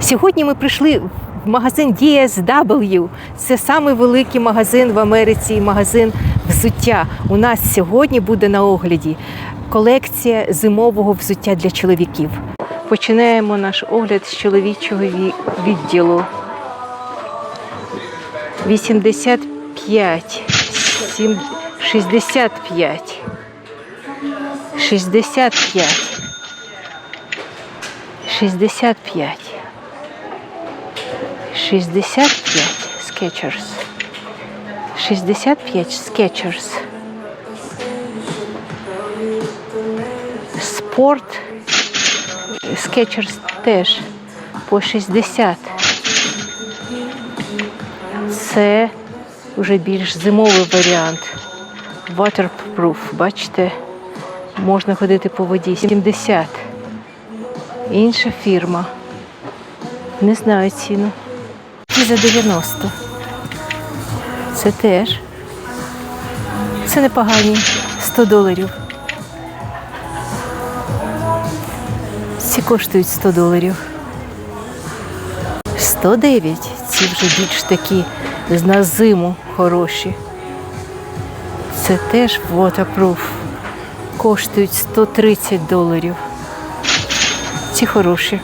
Сьогодні ми прийшли в магазин DSW. Це самий великий магазин в Америці, магазин взуття. У нас сьогодні буде на огляді колекція зимового взуття для чоловіків. Починаємо наш огляд з чоловічого відділу. 85, сім- 65, 65, 65, 65 Skechers, 65 Skechers. Спорт Skechers теж по 60. Це вже більш зимовий варіант. Waterproof, бачите, можна ходити по воді. 70. Інша фірма. Не знаю ціну. І за 90. Це теж. Це непогані. 100 доларів. Ці коштують 100 доларів. 109. Ці вже більш такі на зиму хороші. Це теж waterproof. Коштують 130 доларів. Ці хороші.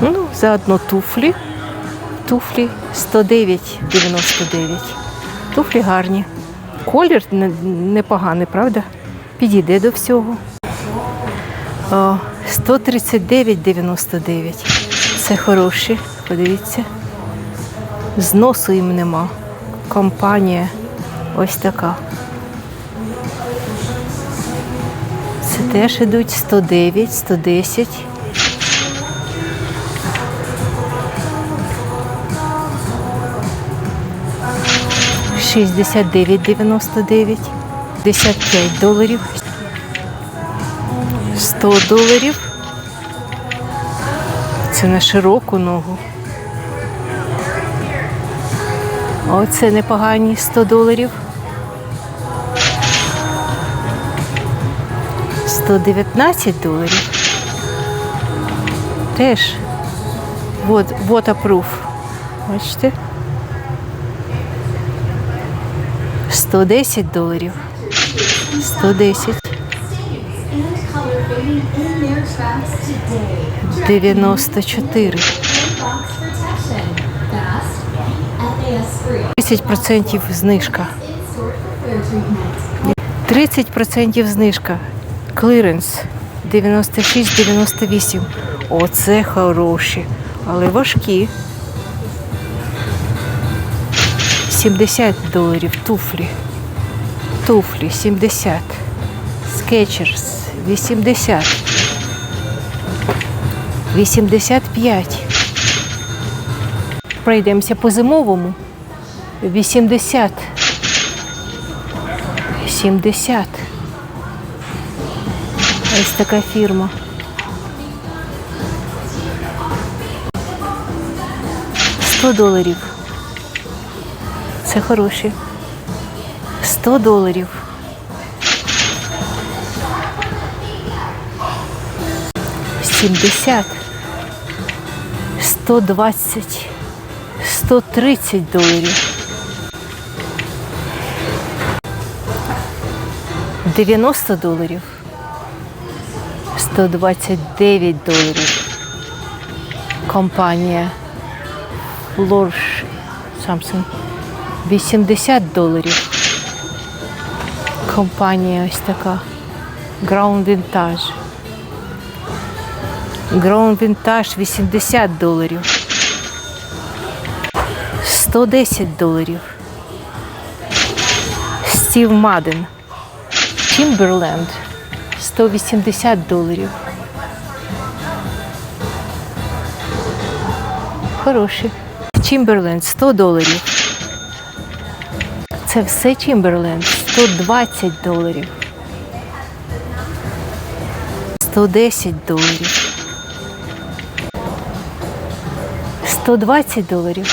Ну, заодно туфлі. Туфлі 109,99. Туфлі гарні. Колір непоганий, правда? Підійде до всього. О, 139,99. Це хороші, подивіться. Зносу їм нема. Компанія ось така. Це теж ідуть 109, 110. Шістдесят дев'ять дев'яносто дев'ять, п'ять доларів, 100 доларів. Це на широку ногу. Оце непогані 100 доларів. 119 доларів. Теж вот, waterproof. Бачите? 110 доларів. 110. color fading in their tracks today. 94. Box protection. Fast, FAS free. 30% знижка. In store for fair treatment. 30% знижка. Клиренс 96-98. Оце хороші, але важкі. 70 доларів туфлі. Туфлі 70. Скетчерс 80. 85. Пройдемося по зимовому. 80. 70. Ось така фірма. Сто доларів. Це хороші. 100 доларів. Сімдесят. Сто двадцять. Сто тридцять доларів. 90 доларів. 129 доларів. Компанія Lorsch Samsung. 80 доларів. Компанія ось така. Ground Vintage. Ground Vintage 80 доларів. 110 доларів. Стів Маден. Timberland 180 доларів. Хороші. Timberland 100 доларів. Це все Timberland 120 доларів. 110 доларів. 120 доларів.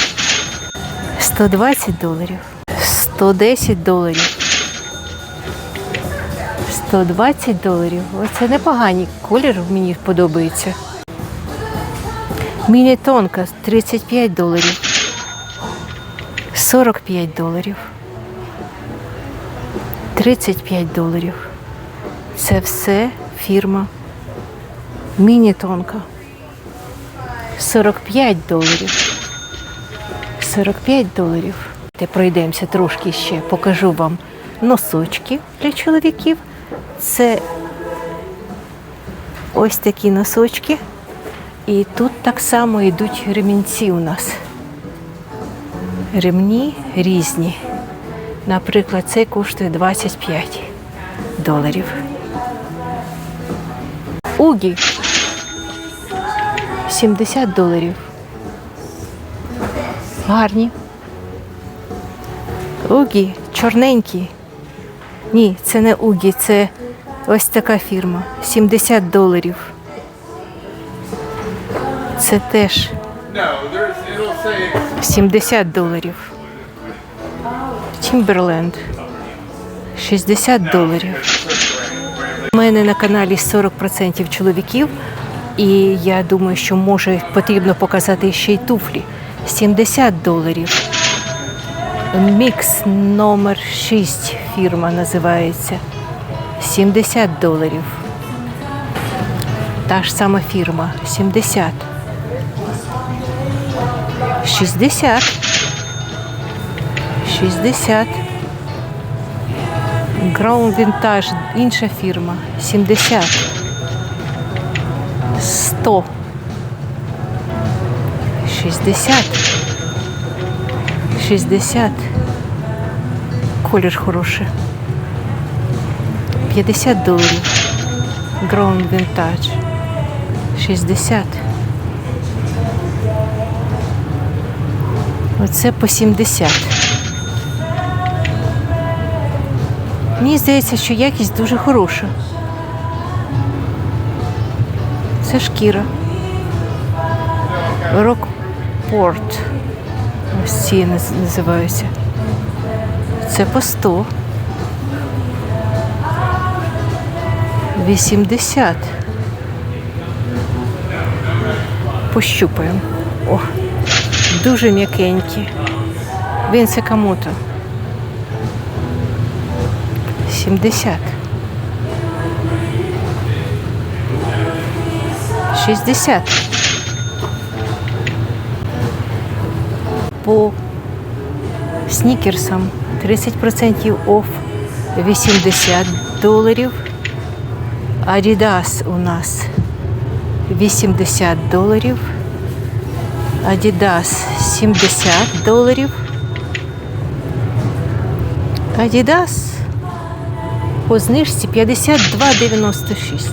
120 доларів. 110 доларів. 120 доларів. Оце непоганий колір мені подобається. Міні-тонка 35 доларів. 45 доларів. 35 доларів. Це все фірма Міні-тонка. 45 доларів. 45 доларів. Те пройдемося трошки ще, покажу вам носочки для чоловіків. Це ось такі носочки. І тут так само йдуть ремінці у нас. Ремні різні. Наприклад, цей коштує 25 доларів. Угі 70 доларів. Гарні. Угі, чорненькі. Ні, це не Угі, це ось така фірма. 70 доларів. Це теж No, there's, it'll say 70 доларів. Тімберленд 60 доларів. У мене на каналі 40% чоловіків, і я думаю, що може потрібно показати ще й туфлі. 70 доларів. Мікс номер 6 фірма називається. 70 доларів. Та ж сама фірма 70. 60. 60. Ground Vintage, інша фірма. 70. 100. 60. 60. Колір хороший. 50 доларів. Ground Vintage. 60. Оце по 70. Мені здається, що якість дуже хороша. Це шкіра. Рокпорт. Ось ці називаються. Це по 100. 80. Пощупаємо. О, дуже м'якенькі. Він Сакамото. 70. 60. По снікерсам 30% оф 80 доларів. Adidas у нас 80 доларів. Adidas 70 доларів. Adidas по знижці 52,96.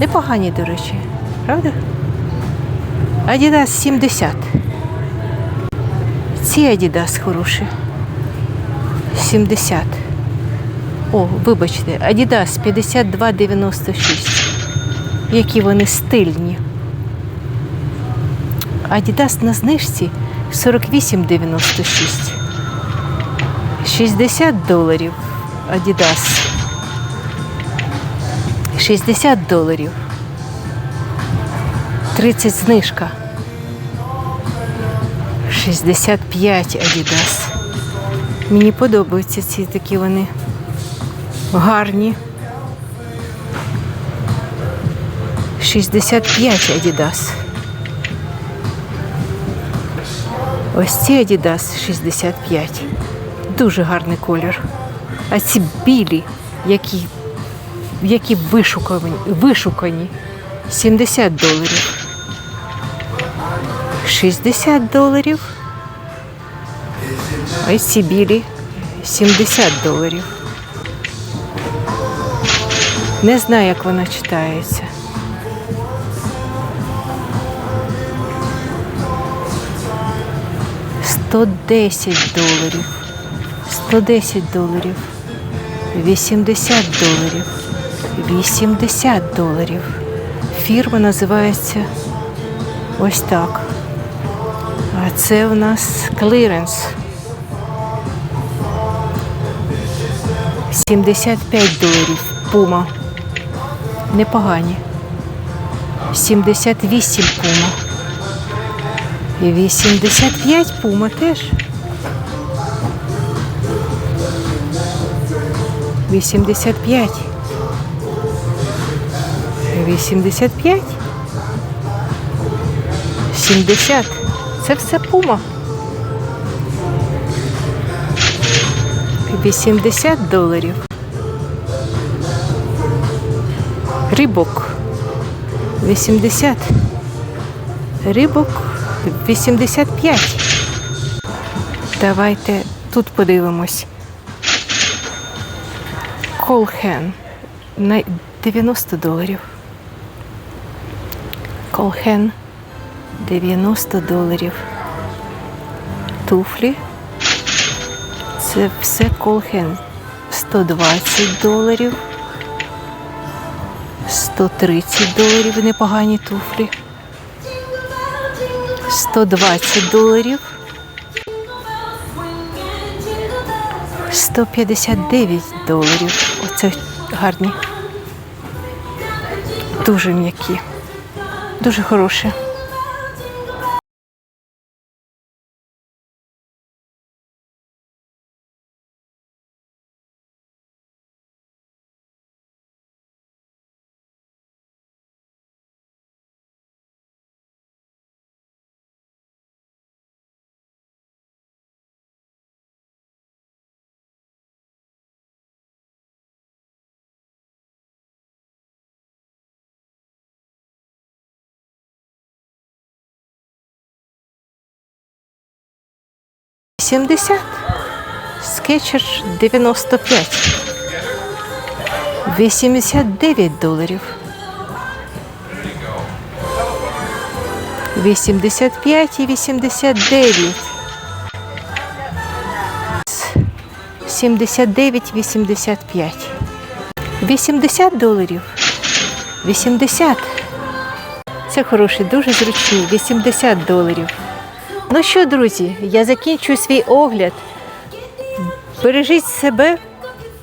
Непогані, до речі, правда? Adidas 70. Ці Adidas хороші. 70. О, вибачте, Adidas 52,96. Які вони стильні. Adidas на знижці 48,96. 60 доларів Adidas. 60 доларів. 30 знижка. 65 Adidas. Мені подобаються ці такі вони гарні. 65 Adidas. Ось ці Adidas 65. Дуже гарний колір. А ці білі, які, які вишукані, вишукані 70 доларів. 60 доларів. А ці білі 70 доларів. Не знаю, як вона читається. Сто десять доларів. 110 доларів. 80 доларів. 80 доларів. Фірма називається ось так. А це у нас кліренс. 75 доларів. Пума. Непогані. 78 пума. І 85 пума теж. 85. 85. 70. Це все пума. 80 доларів. Рибок. 80. Рибок 85. Давайте тут подивимось. Колхен на 90 доларів. Колхен 90 доларів. Туфлі. Це все колхен. 120 доларів. 130 доларів непогані туфлі. 120 доларів. 159 доларів. Оце гарні. Дуже м'які. Дуже хороші. Сімдесят. Скетчер 95. 89 доларів. 85 і 89. 79, 85. 80 доларів. 80. Це хороший, дуже зручний. 80 доларів. Ну що, друзі, я закінчую свій огляд. Бережіть себе.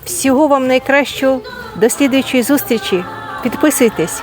Всього вам найкращого. До слідуючої зустрічі. Підписуйтесь.